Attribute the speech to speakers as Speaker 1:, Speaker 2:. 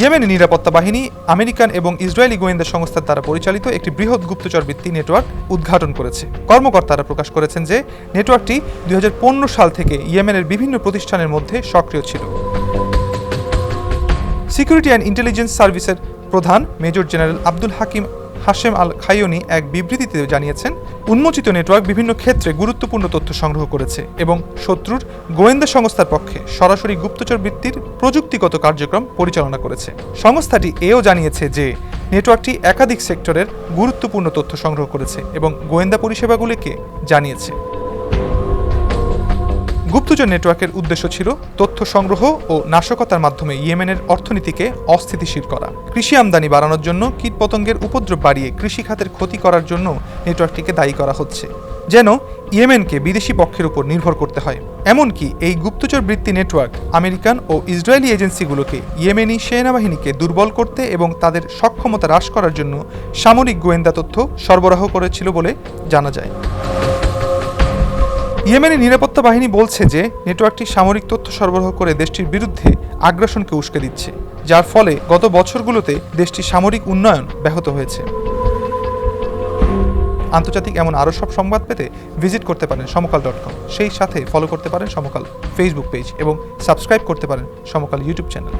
Speaker 1: Yemeni নিরাপত্তা বাহিনী, American এবং ইসরায়েলি গোয়েন্দা সংস্থার দ্বারা পরিচালিত একটি বৃহৎ গুপ্তচর ভিত্তি নেটওয়ার্ক উদ্ঘাটন করেছে। কর্মকর্তারা প্রকাশ করেছেন যে, নেটওয়ার্কটি দুই হাজার পনেরো সাল থেকে ইয়েমেনের বিভিন্ন প্রতিষ্ঠানের মধ্যে সক্রিয় ছিল। সিকিউরিটি অ্যান্ড ইন্টেলিজেন্স সার্ভিসের প্রধান major general Abdul Hakim Hashem al Khaiwani এক বিবৃতিতে জানিয়েছেন, উন্মোচিত নেটওয়ার্ক বিভিন্ন ক্ষেত্রে গুরুত্বপূর্ণ তথ্য সংগ্রহ করেছে এবং শত্রুর গোয়েন্দা সংস্থার পক্ষে সরাসরি গুপ্তচর বৃত্তির প্রযুক্তিগত কার্যক্রম পরিচালনা করেছে। সংস্থাটি এও জানিয়েছে যে, নেটওয়ার্কটি একাধিক সেক্টরের গুরুত্বপূর্ণ তথ্য সংগ্রহ করেছে এবং গোয়েন্দা পরিষেবাগুলিকে জানিয়েছে। গুপ্তচর নেটওয়ার্কের উদ্দেশ্য ছিল তথ্য সংগ্রহ ও নাশকতার মাধ্যমে ইয়েমেনের অর্থনীতিকে অস্থিতিশীল করা। কৃষি আমদানি বাড়ানোর জন্য কীটপতঙ্গের উপদ্রব বাড়িয়ে কৃষি খাতের ক্ষতি করার জন্য নেটওয়ার্কটিকে দায়ী করা হচ্ছে, যেন ইয়েমেনকে বিদেশি পক্ষের উপর নির্ভর করতে হয়। এমনকি এই গুপ্তচর বৃত্তি নেটওয়ার্ক আমেরিকান ও ইসরায়েলি এজেন্সিগুলোকে ইয়েমেনি সেনাবাহিনীকে দুর্বল করতে এবং তাদের সক্ষমতা হ্রাস করার জন্য সামরিক গোয়েন্দা তথ্য সরবরাহ করেছিল বলে জানা যায়। ইয়েমেনি নিরাপত্তা বাহিনী বলছে যে নেটওয়ার্কটি সামরিক তথ্য সরবরাহ করে দেশটির বিরুদ্ধে আগ্রাসনকে উস্কে দিচ্ছে, যার ফলে গত বছরগুলোতে দেশটির সামরিক উন্নয়ন ব্যাহত হয়েছে। আন্তর্জাতিক এমন আরও সব সংবাদ পেতে ভিজিট করতে পারেন সমকাল ডট কম। সেই সাথে ফলো করতে পারেন সমকাল ফেসবুক পেজ এবং সাবস্ক্রাইব করতে পারেন সমকাল ইউটিউব চ্যানেল।